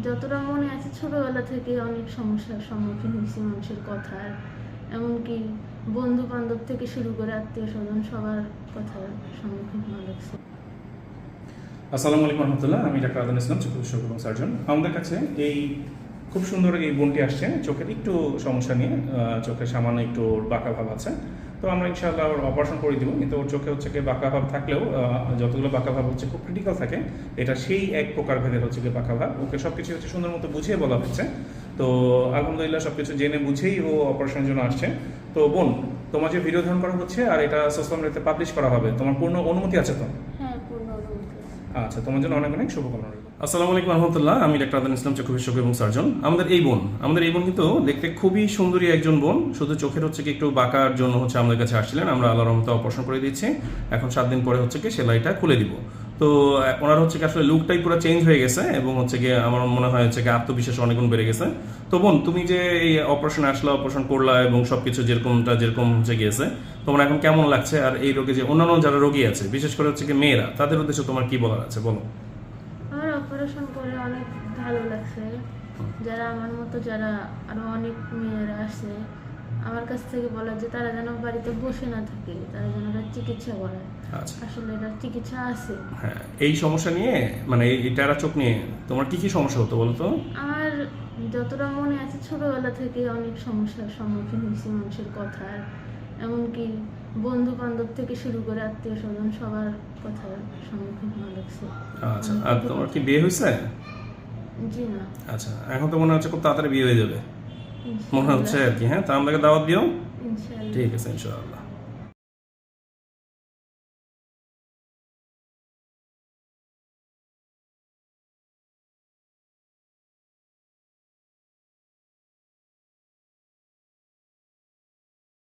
যতটা মনে আছে ছোটবেলা থেকে অনেক সমস্যার সম্মুখীন হয়েছি মানুষের কথার। এমনকি বন্ধু বান্ধব থেকে শুরু করে আত্মীয় স্বজন সবার কথার সম্মুখীন হওয়া লাগছে। আসসালামু আলাইকুম রহমতুল্লাহ আমি ডাক্তার আদান ইসলাম চক্ষু বিশেষজ্ঞ এবং সার্জন। আমাদের কাছে এই খুব সুন্দর এই বোনটি আসছে চোখের একটু সমস্যা নিয়ে আহ, চোখে সামান্য একটু বাঁকা ভাব আছে। তো আমরা ইনশাল্লাহ ওর অপারেশন করে দিব। কিন্তু ওর চোখে হচ্ছে গিয়ে বাঁকা ভাব থাকলেও যতগুলো বাঁকা ভাব হচ্ছে খুব ক্রিটিক্যাল থাকে, এটা সেই এক প্রকার ভেদের হচ্ছে গিয়ে বাঁকা ভাব। ওকে সব কিছু হচ্ছে সুন্দর মতো বুঝিয়ে বলা হচ্ছে। তো আলহামদুলিল্লাহ সব কিছু জেনে বুঝেই ও অপারেশনের জন্য আসছে। তো বোন, তোমার যে ভিডিও ধারণ করা হচ্ছে আর এটা সোশ্যাল মিডিয়াতে পাবলিশ করা হবে, তোমার পূর্ণ অনুমতি আছে তো হ্যাঁ পূর্ণ অনুমতি আছে। আচ্ছা তোমার জন্য অনেক অনেক শুভকামনা রইল। আসসালামু আলাইকুম রহমতুল্লাহ, আমি ডাক্তার আদান ইসলাম, চক্ষু বিশেষজ্ঞ এবং সার্জন। আমাদের এই বোন, আমাদের এই বোন কিন্তু দেখতে খুবই সুন্দরী একজন বোন। শুধু চোখের হচ্ছে কি একটু বাঁকার জন্য হচ্ছে আমাদের কাছে আসছিলেন। আমরা আল্লাহ রহমতা অপারেশন করে দিচ্ছি। এখন সাত দিন পরে হচ্ছে কি সেলাইটা খুলে দিব। তো ওনার হচ্ছে কি আসলে লুকটাই পুরো চেঞ্জ হয়ে গেছে এবং হচ্ছে গিয়ে আমার মনে হয় হচ্ছে কি আত্মবিশ্বাস অনেক গুণ বেড়ে গেছে। তো বোন, তুমি যে এই অপারেশন আসলা অপারেশন করলা এবং সবকিছু যেরকমটা, যেরকম হচ্ছে গিয়েছে, তোমার এখন কেমন লাগছে? আর এই রোগে যে অন্যান্য যারা রোগী আছে, বিশেষ করে হচ্ছে কি মেয়েরা, তাদের উদ্দেশ্যে তোমার কি বলার আছে? বলো। আমার অপারেশন করে অনেক ভালো লাগছে। যারা আমার মতো, যারা আরও অনেক আমার কাছ থেকে বলা যে তারা যেন বাড়িতে বসে না থাকে তারা যেন চিকিৎসা করে আচ্ছা। আসলে এটা চিকিৎসা আছে। হ্যাঁ এই সমস্যা নিয়ে মানে এই টেরা চোখ নিয়ে তোমার কি কি সমস্যা হতো বলো তো? আমার যতটা মনে আছে ছোটবেলা থেকে অনেক সমস্যার সম্মুখীন হয়েছি মানুষের কথার। এমনকি বন্ধু বান্ধব থেকে শুরু করে আত্মীয় স্বজন সবার কথার সম্মুখীন হওয়া লাগছে। আচ্ছা আর তোমার কি বিয়ে হয়েছে? জি না। আচ্ছা এখন তো মনে হচ্ছে খুব তাড়াতাড়ি বিয়ে হয়ে যাবে। মনে হচ্ছে আর কি হ্যাঁ তা আমাকে দাওয়াত দিও ইনশাআল্লাহ ঠিক আছে ইনশাআল্লাহ